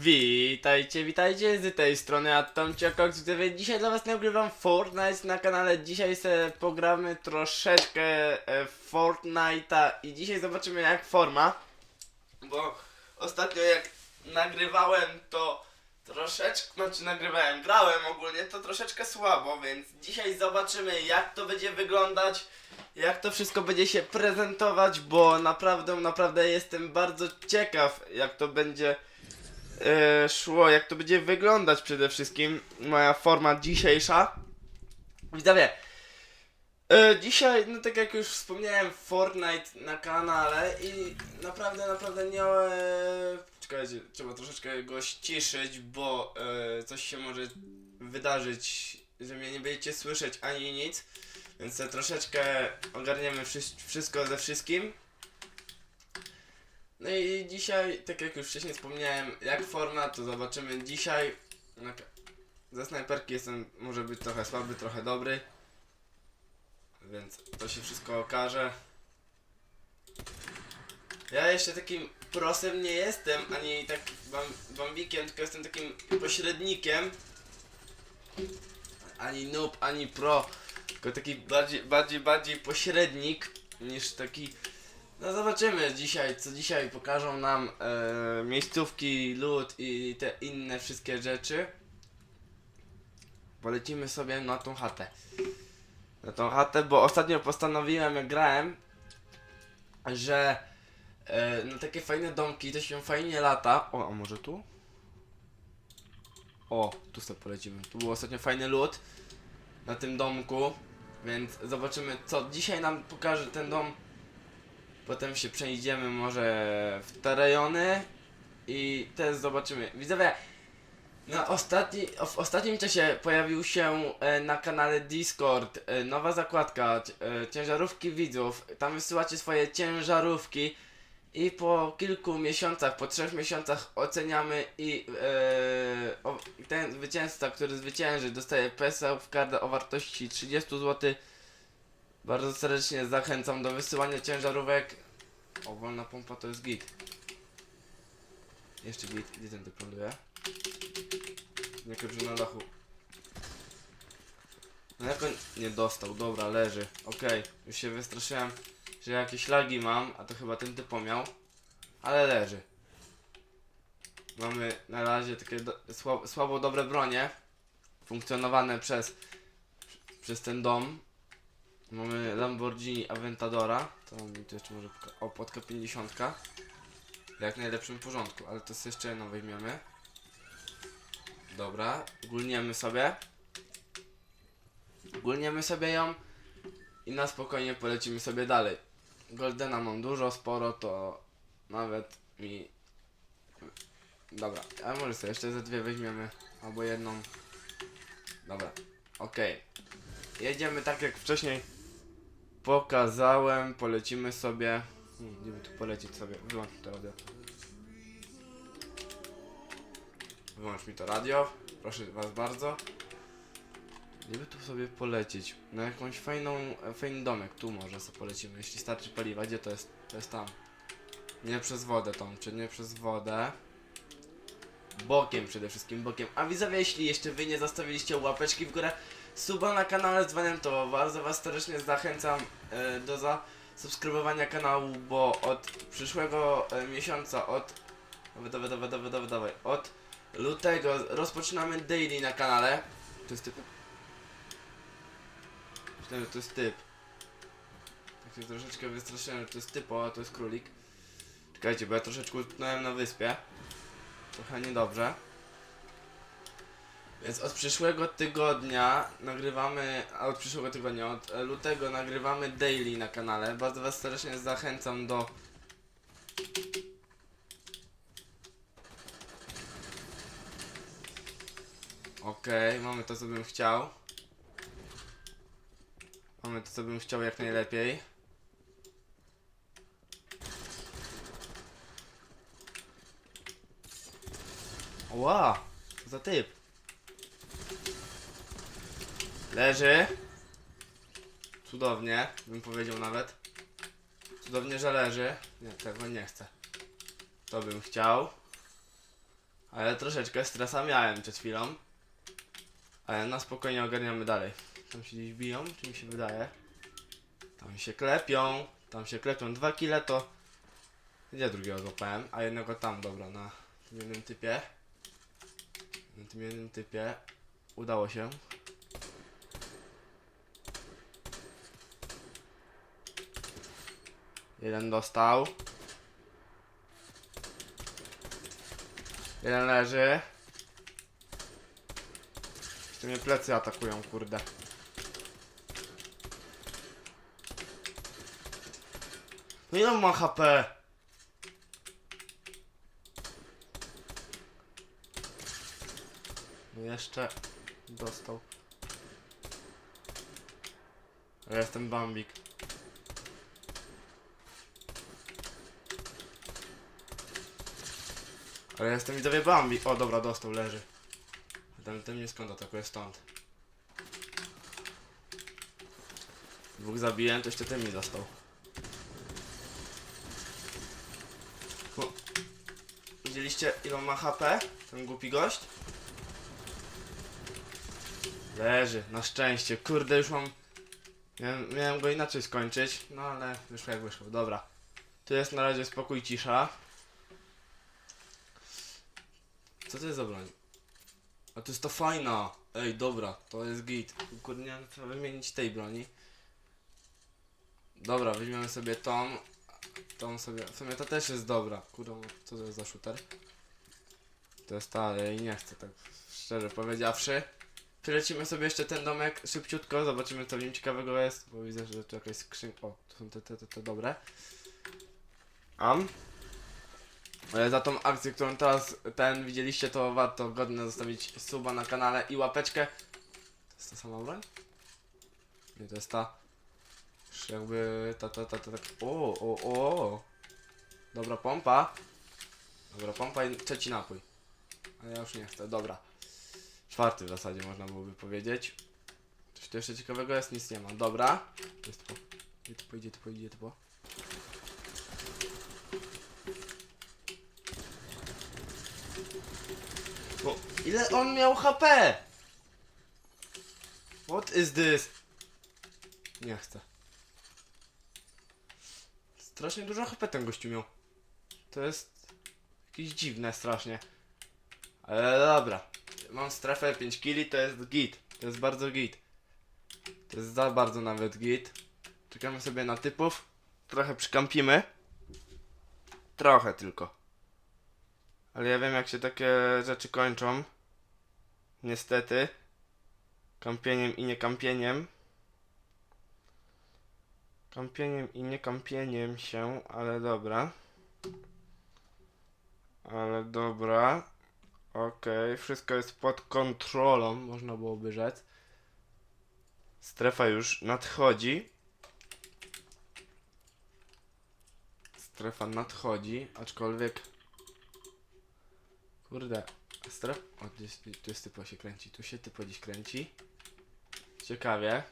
Witajcie, witajcie z tej strony Atomciokok, dzisiaj dla was nagrywam Fortnite na kanale, dzisiaj sobie pogramy troszeczkę e, Fortnite'a i dzisiaj zobaczymy jak forma, bo ostatnio jak nagrywałem to troszeczkę, znaczy nagrywałem, grałem ogólnie to troszeczkę słabo, więc dzisiaj zobaczymy jak to będzie wyglądać, jak to wszystko będzie się prezentować, bo naprawdę, naprawdę jestem bardzo ciekaw jak to będzie e, szło, jak to będzie wyglądać przede wszystkim moja forma dzisiejsza. Widzowie, e, dzisiaj, no tak jak już wspomniałem, Fortnite na kanale i naprawdę, naprawdę nie... Czekajcie, trzeba troszeczkę go ściszyć, bo e, coś się może wydarzyć, że mnie nie będziecie słyszeć ani nic. Więc troszeczkę ogarniemy wszy- wszystko ze wszystkim. No i dzisiaj, tak jak już wcześniej wspomniałem, jak forma, to zobaczymy dzisiaj. Ze snajperki jestem, może być trochę słaby, trochę dobry. Więc to się wszystko okaże. Ja jeszcze takim prosem nie jestem, ani tak bam, bambikiem, tylko jestem takim pośrednikiem. Ani noob, ani pro. Tylko taki bardziej, bardziej, bardziej pośrednik niż taki no zobaczymy dzisiaj, co dzisiaj pokażą nam e, miejscówki, lód i te inne wszystkie rzeczy. Polecimy sobie na tą chatę. Na tą chatę, bo ostatnio postanowiłem, jak grałem, że e, no takie fajne domki, to się fajnie lata. O, a może tu? O, tu sobie polecimy. Tu był ostatnio fajny lód na tym domku, więc zobaczymy, co dzisiaj nam pokaże ten dom. Potem się przejdziemy może w te rejony i też zobaczymy. Widzowie, na ostatni, w ostatnim czasie pojawił się e, na kanale Discord e, nowa zakładka e, ciężarówki widzów. Tam wysyłacie swoje ciężarówki i po kilku miesiącach, po trzech miesiącach oceniamy i e, ten zwycięzca, który zwycięży dostaje PESA w kartę o wartości 30 zł. Bardzo serdecznie zachęcam do wysyłania ciężarówek. O, wolna pompa to jest git. Jeszcze git, gdzie ten typ ląduje? Nie że na dachu. No jak on nie dostał, dobra, leży. Okej, już się wystraszyłem, że jakieś lagi mam, a to chyba ten typ miał. Ale leży. Mamy na razie takie do, słabo, słabo dobre bronie. Funkcjonowane przez, przez ten dom. Mamy Lamborghini Aventadora. To mi tu jeszcze może poka- o podka 50. W jak najlepszym porządku, ale to jeszcze jedną weźmiemy. Dobra, gulniemy sobie. Gulniemy sobie ją i na spokojnie polecimy sobie dalej. Goldena mam dużo, sporo, to nawet mi... Dobra, a może sobie jeszcze ze dwie weźmiemy, albo jedną. Dobra, okej. Jedziemy tak jak wcześniej pokazałem, polecimy sobie. Gdzie by tu polecieć sobie? Wyłącz mi to radio. Wyłącz mi to radio, proszę was bardzo. Gdzie by tu sobie polecieć? Na jakąś fajną, fajny domek, tu może sobie polecimy, jeśli starczy paliwa. Gdzie to jest? To jest tam. Nie przez wodę tą, czy nie przez wodę. Bokiem przede wszystkim, bokiem. A widzowie, jeśli jeszcze wy nie zostawiliście łapeczki w górę, suba na kanale z dzwoniem, to bardzo was serdecznie zachęcam e, do zasubskrybowania kanału, bo od przyszłego e, miesiąca, od dawaj, dawaj, dawaj, dawaj, dawaj, dawaj, od lutego rozpoczynamy daily na kanale. To jest typ? Myślałem, że to jest typ. Tak się troszeczkę wystraszyłem, że to jest typo, a to jest królik. Czekajcie, bo ja troszeczkę utknąłem na wyspie. Trochę niedobrze. Więc od przyszłego tygodnia nagrywamy, a od przyszłego tygodnia, od lutego nagrywamy daily na kanale. Bardzo Was serdecznie zachęcam do Okej, mamy to co bym chciał. Mamy to co bym chciał jak najlepiej. Ła, co za typ. Leży. Cudownie, bym powiedział nawet. Cudownie, że leży. Nie, tego nie chcę. To bym chciał. Ale troszeczkę stresa miałem przed chwilą. Ale na spokojnie ogarniamy dalej. Tam się gdzieś biją, czy mi się wydaje? Tam się klepią, tam się klepią. Dwa kile to... Gdzie drugiego złapałem? A jednego tam, dobra, na tym jednym typie. Na tym jednym typie. Udało się. Jeden dostał. Jeden leży. Jeszcze mnie plecy atakują, kurde. No ile ma HP? No jeszcze dostał. Ja jestem Bambik. Ale jestem widzowie Bambi. O dobra, dostał, leży. Ten, ten mnie skąd atakuje stąd. Dwóch zabiłem, to jeszcze ten mi został. O. Widzieliście ile ma HP? Ten głupi gość? Leży, na szczęście. Kurde, już mam... Miałem, miałem go inaczej skończyć, no ale wyszło jak wyszło. Dobra. Tu jest na razie spokój, cisza. Co to jest za broń? A to jest ta fajna. Ej, dobra, to jest git. Kurde, nie co wymienić tej broni. Dobra, weźmiemy sobie tą. Tą sobie. W sumie to też jest dobra. Kurde, co to jest za shooter? To jest ta, ale jej nie chcę, tak szczerze powiedziawszy. Przelecimy sobie jeszcze ten domek szybciutko, zobaczymy co w nim ciekawego jest, bo widzę, że tu jakaś skrzynka. O, to są te, te, te, te dobre. Am. Ale za tą akcję, którą teraz ten widzieliście, to warto godnie zostawić suba na kanale i łapeczkę. To jest ta sama broń? Nie, to jest ta. Już jakby ta, ta, ta, ta, tak. O, o, o. Dobra pompa. Dobra pompa i trzeci napój. Ale ja już nie chcę, dobra. Czwarty w zasadzie można byłoby powiedzieć. Coś tu jeszcze ciekawego jest? Nic nie ma. Dobra. Jest po. Gdzie to pójdzie, to pójdzie, to po. Bo ile on miał HP? What is this? Nie chcę. Strasznie dużo HP ten gościu miał. To jest jakieś dziwne strasznie. Ale dobra. Mam strefę 5 kili, to jest git. To jest bardzo git. To jest za bardzo nawet git. Czekamy sobie na typów. Trochę przykampimy. Trochę tylko. Ale ja wiem jak się takie rzeczy kończą. Niestety. Kampieniem i nie kampieniem. Kampieniem i nie kampieniem się, ale dobra. Ale dobra. Okej, wszystko jest pod kontrolą, można byłoby rzec. Strefa już nadchodzi. Strefa nadchodzi, aczkolwiek Kurde, stref... O, tu jest, tu jest typo się kręci, tu się typo dziś kręci. Ciekawie.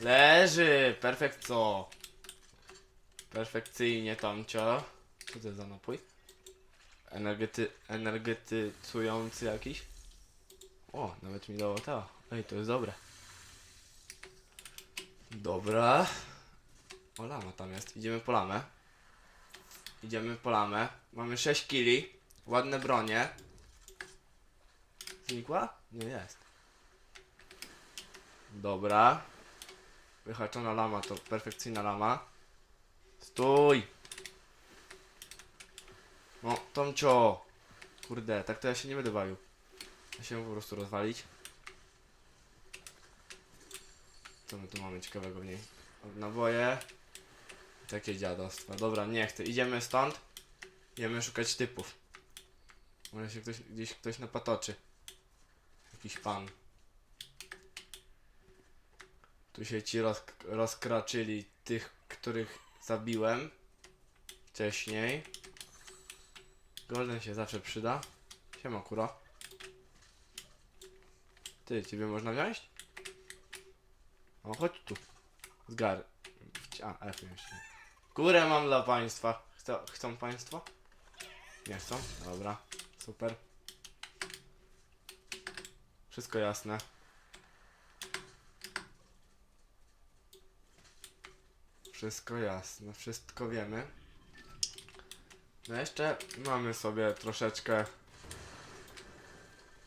Leży! Perfekco! Perfekcyjnie, Tomcio. Co to za napój? Energety... energetyzujący jakiś? O, nawet mi dało to. Ej, to jest dobre. Dobra. O, lama tam jest. Idziemy po lamę. Idziemy po lamę. Mamy 6 kili. Ładne bronie. Znikła? Nie jest. Dobra. Wyhaczona lama to perfekcyjna lama. Stój! No, Tomcio! Kurde, tak to ja się nie będę bawił. Ja się po prostu rozwalić. Co my tu mamy ciekawego w niej? Naboje. Takie dziadostwa. Dobra, nie chcę. Idziemy stąd. Idziemy szukać typów. Może się ktoś, gdzieś ktoś napatoczy. Jakiś pan. Tu się ci roz, rozkraczyli tych, których zabiłem wcześniej. Golden się zawsze przyda. Siema kuro. Ty, ciebie można wziąć? O, chodź tu. Zgar. A, F jeszcze. Górę mam dla państwa. Chcą, chcą państwo? Nie chcą? Dobra. Super. Wszystko jasne. Wszystko jasne, wszystko wiemy. No jeszcze mamy sobie troszeczkę.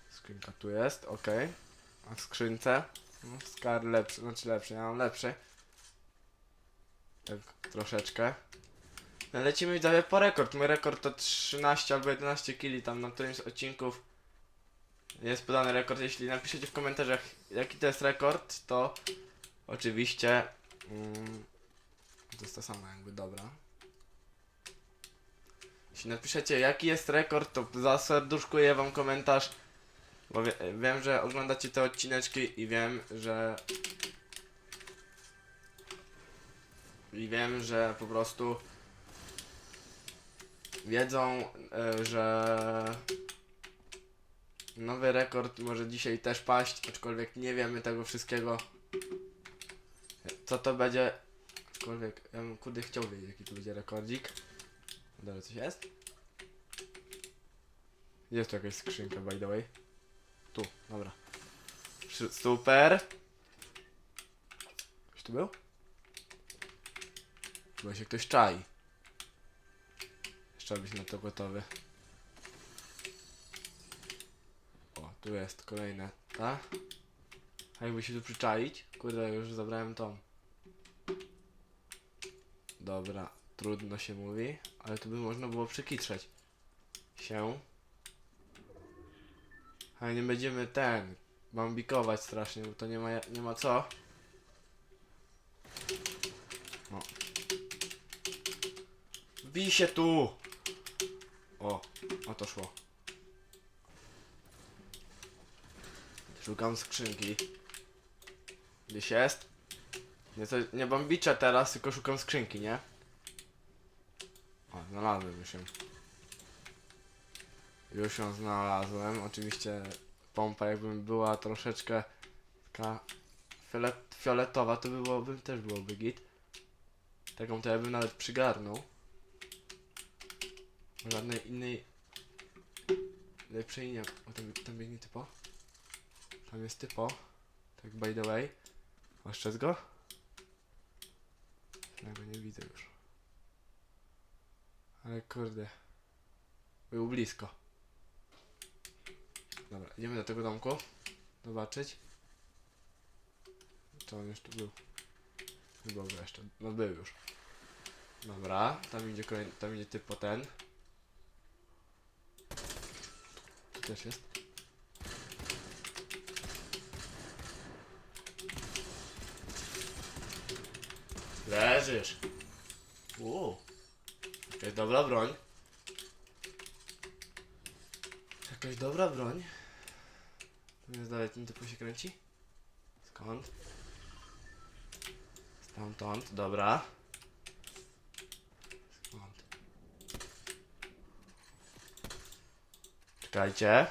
Skrzynka tu jest, ok. A w skrzynce? No, skar lepszy, znaczy lepszy, ja mam lepszy. Tak, troszeczkę. No, lecimy widzowie po rekord. Mój rekord to 13 albo 11 kili tam na którymś z odcinków. Jest podany rekord. Jeśli napiszecie w komentarzach jaki to jest rekord, to oczywiście mm, to jest to samo jakby, dobra. Jeśli napiszecie jaki jest rekord, to zaserduszkuję wam komentarz. Bo wie, wiem, że oglądacie te odcineczki i wiem, że i wiem, że po prostu wiedzą, e, że nowy rekord może dzisiaj też paść, aczkolwiek nie wiemy tego wszystkiego. Co to będzie? Aczkolwiek ja bym kurde chciał wiedzieć jaki to będzie rekordzik. Dobra, coś jest? Jest tu jakaś skrzynka by the way. Tu, dobra. Super. Ktoś tu był? Chyba się ktoś czai. Trzeba być na to gotowy. O, tu jest kolejne, ta? A jakby się tu przyczaić? Kurde, już zabrałem tą. Dobra, trudno się mówi, ale tu by można było przykitrzeć się. Ale nie będziemy ten, bambikować strasznie, bo to nie ma, nie ma co. Bij się tu! O, o to szło. Szukam skrzynki. Gdzieś jest? Nie, to, nie teraz, tylko szukam skrzynki, nie? O, znalazłem już ją. Już ją znalazłem. Oczywiście pompa jakbym była troszeczkę taka fiolet, fioletowa, to by byłoby, też byłoby git. Taką to ja bym nawet przygarnął. Żadnej innej lepszej nie. O, tam, tam biegnie typo. Tam jest typo. Tak by the way. Oszczędz go? Ja go nie widzę już. Ale kurde. Był blisko. Dobra, idziemy do tego domku. Zobaczyć. Czy on już tu był? Chyba był jeszcze. No był już. Dobra, tam idzie kolejny, tam idzie typo ten. Tu też jest. Leżysz. Uuu. Jakaś dobra broń. Jakaś dobra broń. Jest dalej ten typu się kręci? Skąd? Stamtąd, dobra. Skąd? Czekajcie.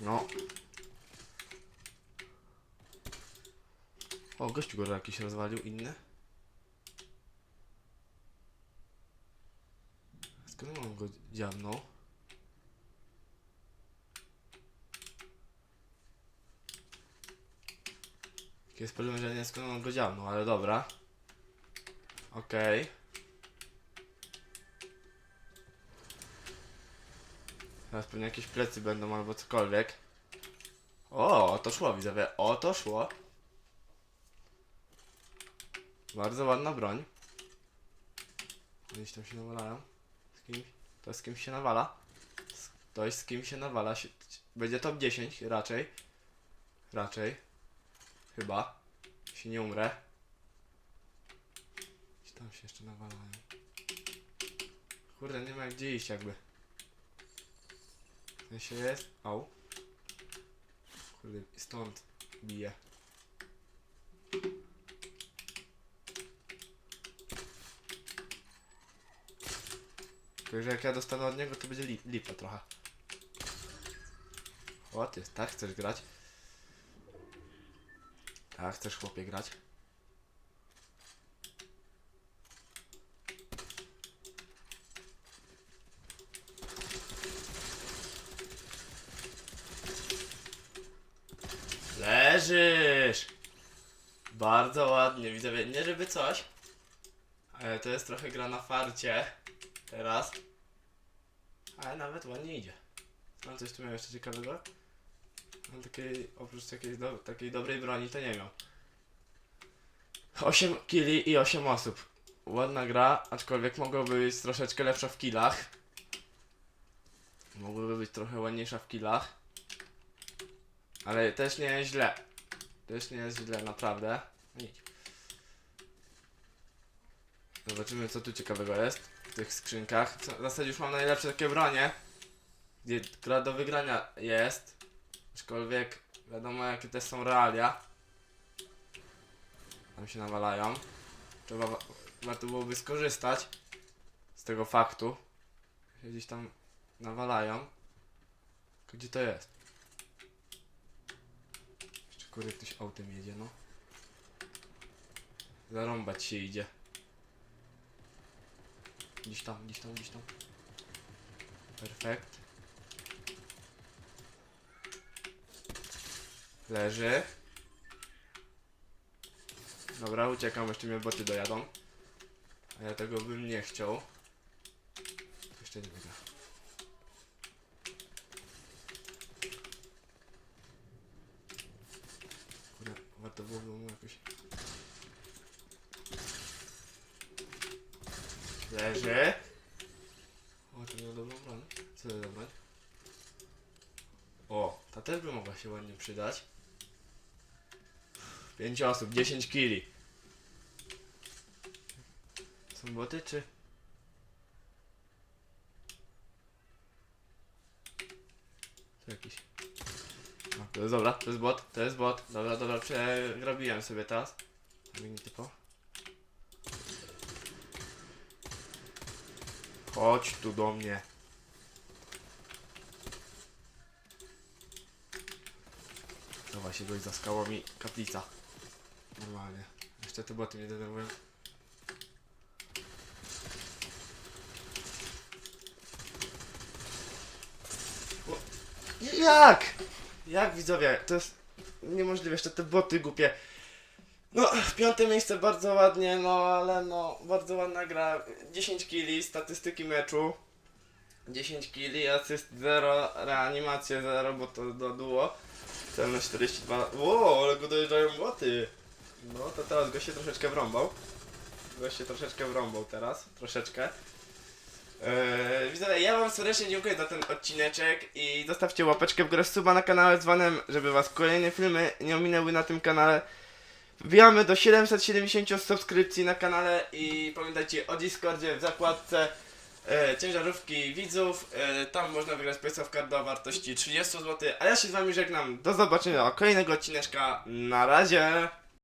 No. O, gościu go jakiś rozwalił, inny. Skąd mam go dziabnął? Jest problem, że nie skąd on go dziabnął, ale dobra. Okej. Teraz pewnie jakieś plecy będą albo cokolwiek. O, to szło, widzowie. O to szło. Bardzo ładna broń. Gdzieś tam się nawalają. Z kimś? To z kimś się nawala. Ktoś z kim się nawala. Będzie top 10 raczej. Raczej. Chyba. Jeśli nie umrę. Gdzieś tam się jeszcze nawalają. Kurde, nie ma gdzie iść jakby. Sensie jest. Au. Kurde, stąd bije. Tylko, jak ja dostanę od niego, to będzie li lipa trochę. O, ty, tak chcesz grać? Tak, chcesz chłopie grać? Leżysz! Bardzo ładnie, widzowie. Nie żeby coś, ale to jest trochę gra na farcie. Teraz. Ale nawet ładnie idzie. Mam coś tu miał jeszcze ciekawego? Mam takiej, oprócz takiej, do, takiej dobrej broni to nie miał. 8 killi i 8 osób. Ładna gra, aczkolwiek mogłoby być troszeczkę lepsza w killach. Mogłoby być trochę ładniejsza w killach. Ale też nie jest źle. Też nie jest źle, naprawdę. Zobaczymy co tu ciekawego jest w tych skrzynkach. Co, w zasadzie już mam najlepsze takie bronie. Gdzie gra do wygrania jest. Aczkolwiek wiadomo jakie też są realia. Tam się nawalają. Trzeba, wa- warto byłoby skorzystać z tego faktu. że Gdzieś tam nawalają. Gdzie to jest? Kurde ktoś autem jedzie, no. Zarąbać się idzie. Gdzieś tam, gdzieś tam, gdzieś tam. Perfekt. Leży. Dobra, uciekam, jeszcze mnie boty dojadą. A ja tego bym nie chciał. Jeszcze nie wygra. Kurde, warto byłoby mu jakoś... Leży. O, to miał dobrą broń. Co to za broń? O, ta też by mogła się ładnie przydać. 5 osób, 10 kili. Są boty czy? To jakiś. No, to jest dobra, to jest bot, to jest bot. Dobra, dobra, przegrabiłem sobie teraz. Mini typo. Chodź tu do mnie. Chowa się goś za skałami kaplica. Normalnie. Jeszcze te boty mnie denerwują. Jak? Jak widzowie? To jest niemożliwe, jeszcze te boty głupie. No, piąte miejsce bardzo ładnie, no ale no, bardzo ładna gra. 10 killi, statystyki meczu. 10 killi, asyst 0, reanimację 0, bo to do duo. Celność 42. Ło, ale go dojeżdżają boty. No to teraz gość się troszeczkę wrąbał. Gość się troszeczkę wrąbał teraz, troszeczkę. Eee, widzowie, ja wam serdecznie dziękuję za ten odcineczek i zostawcie łapeczkę w górę suba na kanale dzwonem, żeby was kolejne filmy nie ominęły na tym kanale. Wbijamy do 770 subskrypcji na kanale i pamiętajcie o Discordzie w zakładce e, ciężarówki widzów. E, tam można wygrać Space of Card o wartości 30 zł. A ja się z wami żegnam. Do zobaczenia kolejnego odcineczka. Na razie.